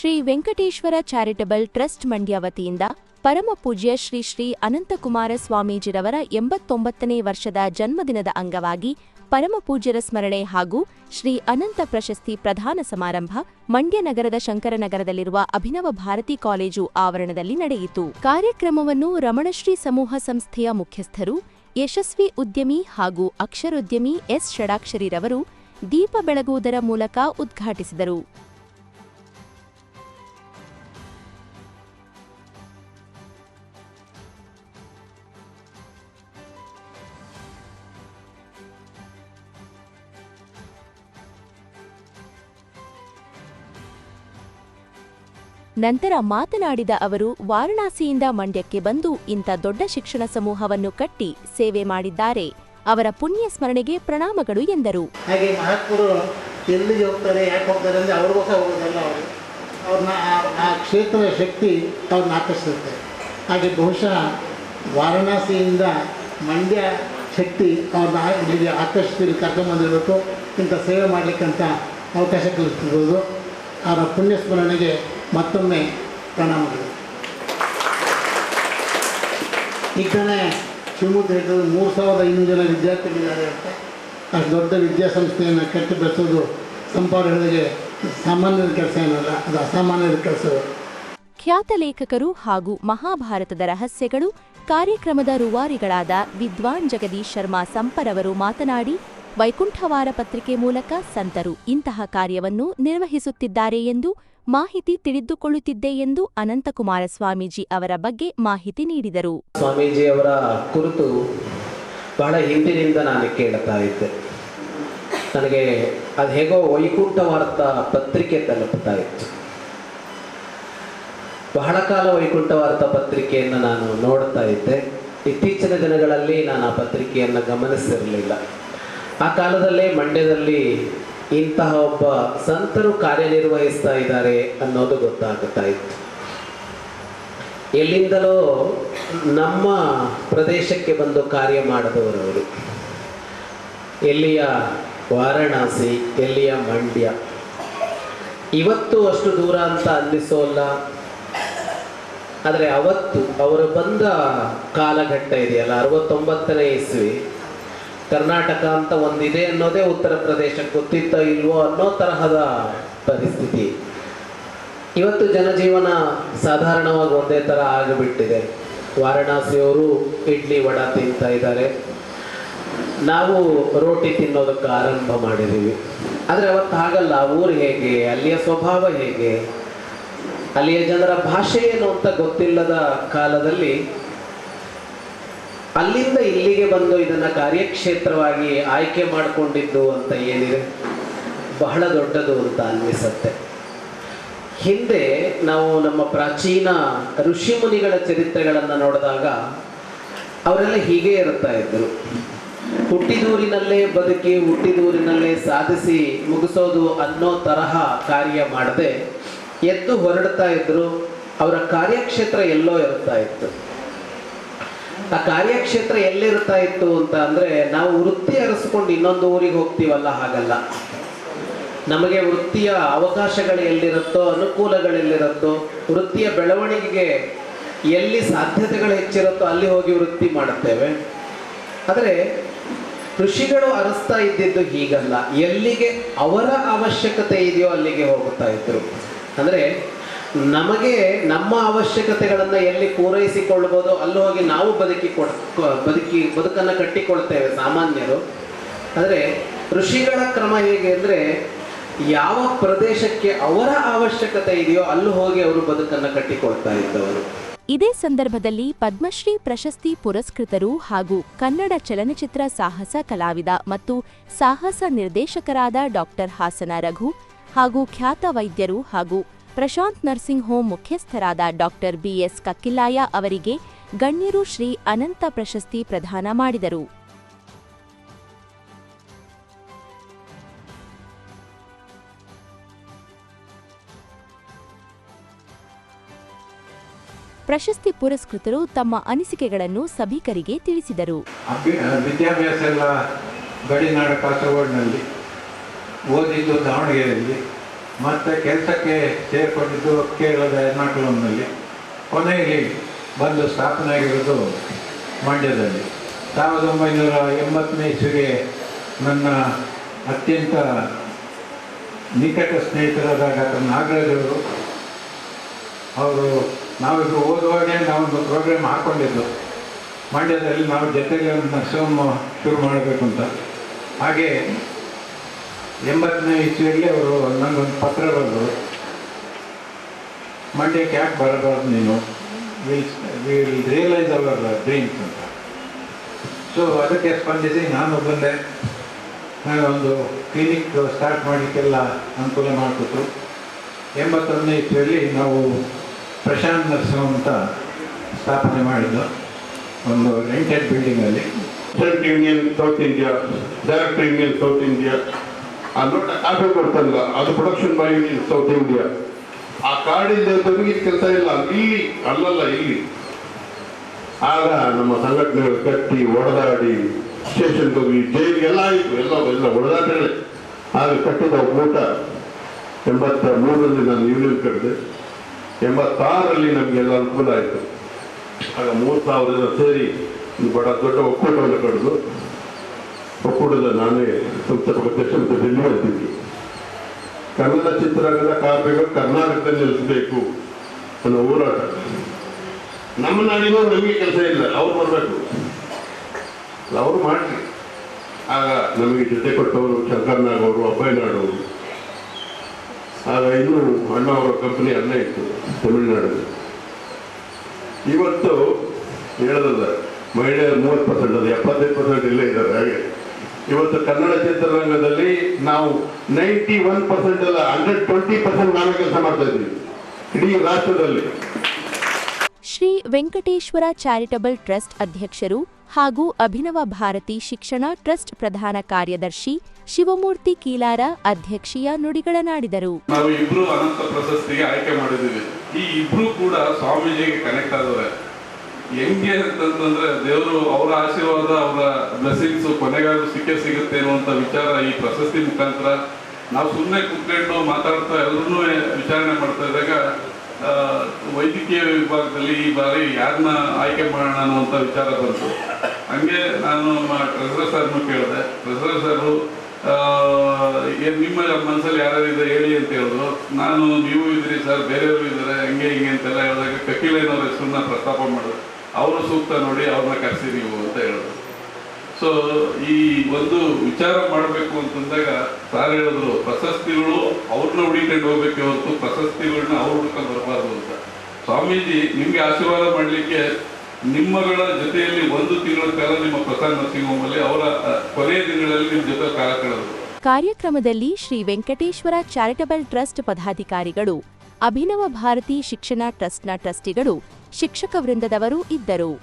Shri Venkateshwara charitable trust Mandya ವತಿಯಿಂದ ಪರಮ ಪೂಜ್ಯ ಶ್ರೀ ಶ್ರೀ ಅನಂತಕುಮಾರ ಸ್ವಾಮೀಜಿರವರ ಎಂಬತ್ತೊಂಬತ್ತನೇ ವರ್ಷದ ಜನ್ಮದಿನದ ಅಂಗವಾಗಿ ಪರಮ ಪೂಜ್ಯರ ಸ್ಮರಣೆ ಹಾಗೂ ಶ್ರೀ ಅನಂತ ಪ್ರಶಸ್ತಿ ಪ್ರಧಾನ ಸಮಾರಂಭ ಮಂಡ್ಯ ನಗರದ ಶಂಕರನಗರದಲ್ಲಿರುವ ಅಭಿನವ ಭಾರತಿ ಕಾಲೇಜು ಆವರಣದಲ್ಲಿ ನಡೆಯಿತು. ಕಾರ್ಯಕ್ರಮವನ್ನು ರಮಣಶ್ರೀ ಸಮೂಹ ಸಂಸ್ಥೆಯ ಮುಖ್ಯಸ್ಥರು, ಯಶಸ್ವಿ ಉದ್ಯಮಿ ಹಾಗೂ ಅಕ್ಷರೋದ್ಯಮಿ ಎಸ್. ಷಡಾಕ್ಷರಿರವರು ದೀಪ ಬೆಳಗುವುದರ ಮೂಲಕ ಉದ್ಘಾಟಿಸಿದರು. ನಂತರ ಮಾತನಾಡಿದ ಅವರು, ವಾರಣಾಸಿಯಿಂದ ಮಂಡ್ಯಕ್ಕೆ ಬಂದು ಇಂಥ ದೊಡ್ಡ ಶಿಕ್ಷಣ ಸಮೂಹವನ್ನು ಕಟ್ಟಿ ಸೇವೆ ಮಾಡಿದ್ದಾರೆ. ಅವರ ಪುಣ್ಯ ಸ್ಮರಣೆಗೆ ಪ್ರಣಾಮಗಳು ಎಂದರು. ಹಾಗೆ ಮಹಾತ್ಮರು ಎಲ್ಲಿಗೆ ಹೋಗ್ತಾರೆ, ಯಾಕೆ ಹೋಗ್ತಾರೆ ಅಂದರೆ ಅವ್ರಿಗೋಸ್ಕರ ಹೋಗೋದಲ್ಲ ಅವರು. ಅವ್ರನ್ನ ಆ- ಕ್ಷೇತ್ರದ ಶಕ್ತಿ ಅವ್ರನ್ನ ಆಕರ್ಷಿಸುತ್ತೆ. ಹಾಗೆ ಬಹುಶಃ ವಾರಣಾಸಿಯಿಂದ ಮಂಡ್ಯ ಶಕ್ತಿ ಅವ್ರನ್ನ ಇಲ್ಲಿಗೆ ಆಕರ್ಷಿಸಿ ಕರ್ಕೊಂಬಂದಿರಬೇಕು ಇಂಥ ಸೇವೆ ಮಾಡಲಿಕ್ಕಂತ ಅವಕಾಶ ಕಲ್ಪಿಸ್ಬೋದು. ಅವರ ಪುಣ್ಯ ಸ್ಮರಣೆಗೆ ಮತ್ತೊಮ್ಮೆ ಪ್ರಣಾಮಗಳು. ಈ ಕಡೆ ಹೇಳಿದ್ರು ಮೂರು ಸಾವಿರದ ಐನೂರು ಜನ ವಿದ್ಯಾರ್ಥಿಗಳಿದ್ದಾರೆ ಅಂತ ಅಷ್ಟು ದೊಡ್ಡ ವಿದ್ಯಾಸಂಸ್ಥೆಯನ್ನು ಕಟ್ಟಿ ಬೆಳೆಸೋದು ಸಂಪಾರ ಸಾಮಾನ್ಯದ ಕೆಲಸ ಏನಲ್ಲ, ಅದು ಅಸಾಮಾನ್ಯದ ಕೆಲಸ ಖ್ಯಾತ ಲೇಖಕರು ಹಾಗೂ ಮಹಾಭಾರತದ ರಹಸ್ಯಗಳು, ಕಾರ್ಯಕ್ರಮದ ರೂವಾರಿಗಳಾದ ವಿದ್ವಾನ್ ಜಗದೀಶ್ ಶರ್ಮಾ ಸಂಪರವರು ಮಾತನಾಡಿ, ವೈಕುಂಠವಾರ ಪತ್ರಿಕೆ ಮೂಲಕ ಸಂತರು ಇಂತಹ ಕಾರ್ಯವನ್ನು ನಿರ್ವಹಿಸುತ್ತಿದ್ದಾರೆ ಎಂದು ಮಾಹಿತಿ ತಿಳಿದುಕೊಳ್ಳುತ್ತಿದ್ದೆ ಎಂದು ಅನಂತಕುಮಾರ ಸ್ವಾಮೀಜಿ ಅವರ ಬಗ್ಗೆ ಮಾಹಿತಿ ನೀಡಿದರು. ಸ್ವಾಮೀಜಿ ಅವರ ಕುರಿತು ಬಹಳ ಹಿಂದಿನಿಂದ ನಾನು ಕೇಳ್ತಾ ಇದ್ದೆ. ನನಗೆ ಅದು ಹೇಗೋ ವೈಕುಂಠ ವಾರ್ತಾ ಪತ್ರಿಕೆ ತಲುಪ್ತಾ ಇತ್ತು. ಬಹಳ ಕಾಲ ವೈಕುಂಠ ವಾರ್ತಾ ಪತ್ರಿಕೆಯನ್ನು ನಾನು ನೋಡ್ತಾ ಇದ್ದೆ. ಇತ್ತೀಚಿನ ದಿನಗಳಲ್ಲಿ ನಾನು ಆ ಪತ್ರಿಕೆಯನ್ನು ಗಮನಿಸಿರಲಿಲ್ಲ. ಆ ಕಾಲದಲ್ಲೇ ಮಂಡ್ಯದಲ್ಲಿ ಇಂತಹ ಒಬ್ಬ ಸಂತರು ಕಾರ್ಯನಿರ್ವಹಿಸ್ತಾ ಇದ್ದಾರೆ ಅನ್ನೋದು ಗೊತ್ತಾಗುತ್ತಾ ಇತ್ತು. ಎಲ್ಲಿಂದಲೋ ನಮ್ಮ ಪ್ರದೇಶಕ್ಕೆ ಬಂದು ಕಾರ್ಯ ಮಾಡಿದವರವರು ಎಲ್ಲಿಯ ವಾರಣಾಸಿ, ಎಲ್ಲಿಯ ಮಂಡ್ಯ. ಇವತ್ತು ಅಷ್ಟು ದೂರ ಅಂತ ಅನ್ನಿಸೋಲ್ಲ ಆದರೆ ಅವತ್ತು ಅವರು ಬಂದ ಕಾಲಘಟ್ಟ ಇದೆಯಲ್ಲ, ಅರವತ್ತೊಂಬತ್ತನೇ ಇಸ್ವಿ. ಕರ್ನಾಟಕ ಅಂತ ಒಂದಿದೆ ಅನ್ನೋದೇ ಉತ್ತರ ಪ್ರದೇಶಕ್ಕೆ ಗೊತ್ತಿತ್ತೋ ಇಲ್ವೋ ಅನ್ನೋ ತರಹದ ಪರಿಸ್ಥಿತಿ. ಇವತ್ತು ಜನಜೀವನ ಸಾಧಾರಣವಾಗಿ ಒಂದೇ ಥರ ಆಗಿಬಿಟ್ಟಿದೆ. ವಾರಣಾಸಿಯವರು ಇಡ್ಲಿ ವಡ ತಿಂತಾ ಇದ್ದಾರೆ. ನಾವು ರೋಟಿ ತಿನ್ನೋದಕ್ಕೆ ಆರಂಭ ಮಾಡಿದ್ದೀವಿ. ಆದರೆ ಅವತ್ತು ಹಾಗಲ್ಲ, ಊರು ಹೇಗೆ, ಅಲ್ಲಿಯ ಸ್ವಭಾವ ಹೇಗೆ, ಅಲ್ಲಿಯ ಜನರ ಭಾಷೆ ಏನು ಅಂತ ಗೊತ್ತಿಲ್ಲದ ಕಾಲದಲ್ಲಿ ಅಲ್ಲಿಂದ ಇಲ್ಲಿಗೆ ಬಂದು ಇದನ್ನ ಕಾರ್ಯಕ್ಷೇತ್ರವಾಗಿ ಆಯ್ಕೆ ಮಾಡಿಕೊಂಡಿದ್ದು ಅಂತ ಏನಿದೆ? ಬಹಳ ದೊಡ್ಡದು ಅಂತ ಅನ್ನಿಸುತ್ತೆ. ಹಿಂದೆ ನಾವು ನಮ್ಮ ಪ್ರಾಚೀನ ಋಷಿಮುನಿಗಳ ಚರಿತ್ರೆಗಳನ್ನು ನೋಡಿದಾಗ ಅವರೆಲ್ಲ ಹೀಗೆ ಇರುತ್ತಾ ಇದ್ದರು. ಹುಟ್ಟಿದೂರಿನಲ್ಲೇ ಬದುಕಿ, ಹುಟ್ಟಿದೂರಿನಲ್ಲೇ ಸಾಧಿಸಿ ಮುಗಿಸೋದು ಅನ್ನೋ ತರಹ ಕಾರ್ಯ ಮಾಡದೆ ಎದ್ದು ಹೊರಡ್ತಾ ಇದ್ರು. ಅವರ ಕಾರ್ಯಕ್ಷೇತ್ರ ಎಲ್ಲೋ ಇರ್ತಾ ಇತ್ತು. ಆ ಕಾರ್ಯಕ್ಷೇತ್ರ ಎಲ್ಲಿರ್ತಾ ಇತ್ತು ಅಂತ ಅಂದ್ರೆ ನಾವು ವೃತ್ತಿ ಅರಸ್ಕೊಂಡು ಇನ್ನೊಂದು ಊರಿಗೆ ಹೋಗ್ತೀವಲ್ಲ ಹಾಗಲ್ಲ. ನಮಗೆ ವೃತ್ತಿಯ ಅವಕಾಶಗಳು ಎಲ್ಲಿರುತ್ತೋ ಅನುಕೂಲಗಳೆಲ್ಲಿರುತ್ತೋ ವೃತ್ತಿಯ ಬೆಳವಣಿಗೆಗೆ ಎಲ್ಲಿ ಸಾಧ್ಯತೆಗಳು ಹೆಚ್ಚಿರುತ್ತೋ ಅಲ್ಲಿ ಹೋಗಿ ವೃತ್ತಿ ಮಾಡುತ್ತೇವೆ. ಆದರೆ ಋಷಿಗಳು ಅರಸ್ತಾ ಇದ್ದಿದ್ದು ಹೀಗಲ್ಲ. ಎಲ್ಲಿಗೆ ಅವರ ಅವಶ್ಯಕತೆ ಇದೆಯೋ ಅಲ್ಲಿಗೆ ಹೋಗುತ್ತಾ ಇದ್ರು. ಅಂದರೆ ನಮಗೆ ನಮ್ಮ ಅವಶ್ಯಕತೆಗಳನ್ನು ಎಲ್ಲಿ ಪೂರೈಸಿಕೊಳ್ಳಬಹುದು, ಅಲ್ಲಿ ಹೋಗಿ ನಾವು ಬದುಕಿ ಕೊಡ್ ಬದುಕಿ, ಬದುಕನ್ನು ಕಟ್ಟಿಕೊಳ್ತೇವೆ ಸಾಮಾನ್ಯರು. ಆದರೆ ಋಷಿಗಳ ಕ್ರಮ ಹೇಗೆ ಅಂದರೆ, ಯಾವ ಪ್ರದೇಶಕ್ಕೆ ಅವರ ಅವಶ್ಯಕತೆ ಇದೆಯೋ ಅಲ್ಲಿ ಹೋಗಿ ಅವರು ಬದುಕನ್ನು ಕಟ್ಟಿಕೊಳ್ತಾ ಇದ್ದವರು. ಇದೇ ಸಂದರ್ಭದಲ್ಲಿ ಪದ್ಮಶ್ರೀ ಪ್ರಶಸ್ತಿ ಪುರಸ್ಕೃತರು ಹಾಗೂ ಕನ್ನಡ ಚಲನಚಿತ್ರ ಸಾಹಸ ಕಲಾವಿದ ಮತ್ತು ಸಾಹಸ ನಿರ್ದೇಶಕರಾದ ಡಾಕ್ಟರ್ ಹಾಸನ ರಘು ಹಾಗೂ ಖ್ಯಾತ ವೈದ್ಯರು ಹಾಗೂ ಪ್ರಶಾಂತ್ ನರ್ಸಿಂಗ್ ಹೋಂ ಮುಖ್ಯಸ್ಥರಾದ ಡಾಕ್ಟರ್ ಬಿಎಸ್ ಕಕ್ಕಿಲಾಯ ಅವರಿಗೆ ಗಣ್ಯರು ಶ್ರೀ ಅನಂತ ಪ್ರಶಸ್ತಿ ಪ್ರದಾನ ಮಾಡಿದರು. ಪ್ರಶಸ್ತಿ ಪುರಸ್ಕೃತರು ತಮ್ಮ ಅನಿಸಿಕೆಗಳನ್ನು ಸಭಿಕರಿಗೆ ತಿಳಿಸಿದರು. ವಿದ್ಯಾಭ್ಯಾಸ ಎಲ್ಲ ಗಡಿನಾಡ ಕಾಸರಗೋಡಿನಲ್ಲಿ ಓದಿದ್ದು ದಾವಣಗೆರೆಯಲ್ಲಿ ಮತ್ತು ಕೆಲಸಕ್ಕೆ ಸೇರಿಕೊಂಡಿದ್ದು ಕೇರಳದ ಎರ್ನಾಕುಲಂನಲ್ಲಿ. ಕೊನೆಯಲ್ಲಿ ಬಂದು ಸ್ಥಾಪನೆ ಆಗಿರೋದು ಮಂಡ್ಯದಲ್ಲಿ. ಸಾವಿರದ ಒಂಬೈನೂರ ಎಂಬತ್ತನೇ ಇಸ್ವಿಗೆ ನನ್ನ ಅತ್ಯಂತ ನಿಕಟ ಸ್ನೇಹಿತರಾದ ಡಾಕ್ಟರ್ ನಾಗರಾಜ್ ಅವರು ನಾವಿಬ್ಬರು ಓದುವಾಗಲೇ ನಾವೊಂದು ಪ್ರೋಗ್ರಾಮ್ ಹಾಕ್ಕೊಂಡಿದ್ದು ಮಂಡ್ಯದಲ್ಲಿ ನಾವು ಜೊತೆಗೆ ಒಂದು ನರ್ಸೋಮ್ ಶುರು ಮಾಡಬೇಕು ಅಂತ. ಹಾಗೆ ಎಂಬತ್ತನೇ ಇಸ್ವಿಯಲ್ಲಿ ಅವರು ನನಗೊಂದು ಪತ್ರ ಬರೆದು ಮಂಡ್ಯಕ್ಕೆ ಯಾಕೆ ಬರಬಾರ್ದು ನೀನು? ವಿಲ್ ರಿಯಲೈಸ್ ಅವರ್ ಡ್ರೀಮ್ಸ್ ಅಂತ. ಸೊ ಅದಕ್ಕೆ ಸ್ಪಂದಿಸಿ ನಾನು ಬಂದೆ. ನನಗೆ ಒಂದು ಕ್ಲಿನಿಕ್ ಸ್ಟಾರ್ಟ್ ಮಾಡಲಿಕ್ಕೆಲ್ಲ ಅನುಕೂಲ ಮಾಡಿಕೊಟ್ರು. ಎಂಬತ್ತೊಂದನೇ ಇಸ್ವಿಯಲ್ಲಿ ನಾವು ಪ್ರಶಾಂತ್ ನರ್ಸಿಂಗ್ ಅಂತ ಸ್ಥಾಪನೆ ಮಾಡಿದ್ದು, ಒಂದು rented ಬಿಲ್ಡಿಂಗಲ್ಲಿ state union south India direct union south India ಆ ಲೋಟ ಕಾಪಿ ಕೊಡ್ತಲ್ಲ, ಅದು ಪ್ರೊಡಕ್ಷನ್ ಬೈ ಸೌತ್ ಇಂಡಿಯಾ ಆ ಕಾರ್ಡಿಲ್ಲದವರಿಗೆ ಕೆಲಸ ಇಲ್ಲ. ಇಲ್ಲಿ, ಅಲ್ಲಲ್ಲ, ಇಲ್ಲಿ. ಆಗ ನಮ್ಮ ಸಂಘಟನೆಗಳು ಕಟ್ಟಿ ಹೊಡೆದಾಡಿ ಸ್ಟೇಷನ್ಗೆ ಹೋಗಿ, ಜೈಲಿಗೆ ಎಲ್ಲ ಆಯಿತು. ಎಲ್ಲ ಎಲ್ಲ ಹೊಡೆದಾಟಗಳೇ ಆಗ ಕಟ್ಟಿದ ಊಟ ಎಂಬತ್ತ ಮೂರರಲ್ಲಿ ನಾನು ಯೂನಿಯನ್ ಕಟ್ಟಿದೆ. ಎಂಬತ್ತಾರರಲ್ಲಿ ನಮಗೆಲ್ಲ ಅನುಕೂಲ ಆಯಿತು. ಆಗ ಮೂರು ಸಾವಿರ ಸೇರಿ ಬಡ ದೊಡ್ಡ ಒಕ್ಕೂಟವನ್ನು ಕಡಿದು ಒಕ್ಕೂಟದ ನಾನೇ ಮತ್ತು ಡೆಲ್ಲಿ ಅಂತಿದ್ವಿ ಕನ್ನಡ ಚಿತ್ರರಂಗದ ಕಾರ್ಮಿಕರು ಕರ್ನಾಟಕದಲ್ಲಿ ನಿಲ್ಲಿಸಬೇಕು ಅನ್ನೋ ಹೋರಾಟ. ನಮ್ಮ ನಾಡಿನೂ ನಮಗೆ ಕೆಲಸ ಇಲ್ಲ, ಅವ್ರು ಬರಬೇಕು. ಅವರು ಮಾಡಲಿ. ಆಗ ನಮಗೆ ಜೊತೆ ಕೊಟ್ಟವರು ಶಂಕರ್ನಾಗ್ ಅವರು ಅಬ್ಬಯ್ಯನಾಡವರು ಆಗ ಇನ್ನೂ ಅಣ್ಣ ಅವರ ಕಂಪನಿ ಅಲ್ಲೇ ಇತ್ತು, ತಮಿಳುನಾಡಲ್ಲಿ. ಇವತ್ತು ಹೇಳದಲ್ಲ, ಮಹಿಳೆಯರು ಮೂವತ್ತು ಪರ್ಸೆಂಟ್ ಅದು ಎಪ್ಪತ್ತೈದು ಪರ್ಸೆಂಟ್ ಇಲ್ಲೇ ಇದ್ದಾರೆ, ಹಾಗೆ. ಇವತ್ತು ಕನ್ನಡ ಚಿತ್ರರಂಗದಲ್ಲಿ ನಾವು ನೈಂಟಿ ಒನ್ ಪರ್ಸೆಂಟ್ ಅಲ್ಲ ಹಂಡ್ರೆಡ್ ಟ್ವೆಂಟಿ ಪರ್ಸೆಂಟ್ ನಾವೇ ಕೆಲಸ ಮಾಡ್ತಾ ಇದ್ದೀವಿ. ಇಡೀ ರಾಷ್ಟ್ರದಲ್ಲಿ. ಶ್ರೀ ವೆಂಕಟೇಶ್ವರ ಚಾರಿಟಬಲ್ ಟ್ರಸ್ಟ್ ಅಧ್ಯಕ್ಷರು ಹಾಗೂ ಅಭಿನವ ಭಾರತಿ ಶಿಕ್ಷಣ ಟ್ರಸ್ಟ್ ಪ್ರಧಾನ ಕಾರ್ಯದರ್ಶಿ ಶಿವಮೂರ್ತಿ ಕೀಲಾರ ಅಧ್ಯಕ್ಷೀಯ ನುಡಿಗಳನ್ನಾಡಿದರು. ನಾವು ಇಬ್ರು ಅನಂತ ಪ್ರಶಸ್ತಿಗೆ ಆಯ್ಕೆ ಮಾಡಿದ್ದೀವಿ. ಈ ಇಬ್ರು ಕೂಡ ಸ್ವಾಮೀಜಿಗೆ ಕನೆಕ್ಟ್ ಆದವ್ರೆ. ಹೆಂಗೆ ಅಂತಂತಂದ್ರೆ ದೇವರು ಅವರ ಆಶೀರ್ವಾದ, ಅವರ ಬ್ಲೆಸ್ಸಿಂಗ್ಸ್ ಕೊನೆಗಾದ್ರು ಸಿಕ್ಕೇ ಸಿಗುತ್ತೆ ಅನ್ನುವಂತ ವಿಚಾರ ಈ ಪ್ರಶಸ್ತಿ ಮುಖಾಂತರ. ನಾವು ಸುಮ್ಮನೆ ಕುತ್ಕೊಂಡು ಮಾತಾಡ್ತಾ ಎಲ್ಲರೂ ವಿಚಾರಣೆ ಮಾಡ್ತಾ ಇದ್ದಾಗ ವೈದ್ಯಕೀಯ ವಿಭಾಗದಲ್ಲಿ ಈ ಬಾರಿ ಯಾರನ್ನ ಆಯ್ಕೆ ಮಾಡೋಣ ಅನ್ನುವಂಥ ವಿಚಾರ ಬಂತು. ಹಂಗೆ ನಾನು ನಮ್ಮ ಟ್ರೆಸರ್ ಸರ್ನು ಕೇಳಿದೆ. ಟ್ರೆಸರ್ ಸರ್ ಏನ್ ನಿಮ್ಮ ಮನಸ್ಸಲ್ಲಿ ಯಾರ್ಯಾರು ಇದೆ ಹೇಳಿ ಅಂತ ಹೇಳಿದ್ರು. ನಾನು, ನೀವು ಇದ್ರಿ ಸರ್, ಬೇರೆಯವರು ಇದ್ದಾರೆ, ಹಂಗೆ ಹಿಂಗೆ ಅಂತೆಲ್ಲ ಹೇಳಿದಾಗ ಕಕೀಲೇನವ್ರ ಹೆಸರನ್ನ ಪ್ರಸ್ತಾಪ ಮಾಡಿದ್ರು. ಅವರು ಸೂಕ್ತ ನೋಡಿ ಅವ್ರನ್ನ ಕರೆಸಿ ನೀವು ಅಂತ ಹೇಳಿದ್ರು. ಸೊ ಈ ಒಂದು ವಿಚಾರ ಮಾಡಬೇಕು ಅಂತಂದಾಗ ಸಾರ್ ಹೇಳಿದ್ರು, ಪ್ರಶಸ್ತಿಗಳು ಅವ್ರನ್ನ ಹುಡಿಕೊಂಡು ಹೋಗ್ಬೇಕು ಹೊರತು ಪ್ರಶಸ್ತಿಗಳನ್ನ ಅವ್ರು ಹುಡ್ಕೊಂಡು ಬರಬಾರ್ದು ಅಂತ. ಸ್ವಾಮೀಜಿ, ನಿಮ್ಗೆ ಆಶೀರ್ವಾದ ಮಾಡಲಿಕ್ಕೆ ನಿಮ್ಮಗಳ ಜೊತೆಯಲ್ಲಿ ಒಂದು ತಿಂಗಳ ಕಾಲ ನಿಮ್ಮ ಪ್ರಸಾದ್ ನರ್ಸಿಂಗ್ ಹೋಮ್ ಅವರ ಕೊನೆಯ ದಿನಗಳಲ್ಲಿ ನಿಮ್ಮ ಜೊತೆ ಕಾಲ ಕಳೆದ್ರು. ಕಾರ್ಯಕ್ರಮದಲ್ಲಿ ಶ್ರೀ ವೆಂಕಟೇಶ್ವರ ಚಾರಿಟಬಲ್ ಟ್ರಸ್ಟ್ ಪದಾಧಿಕಾರಿಗಳು, ಅಭಿನವ ಭಾರತಿ ಶಿಕ್ಷಣ ಟ್ರಸ್ಟ್ನ ಟ್ರಸ್ಟಿಗಳು ಶಿಕ್ಷಕ ವೃಂದದವರು ಇದ್ದರು.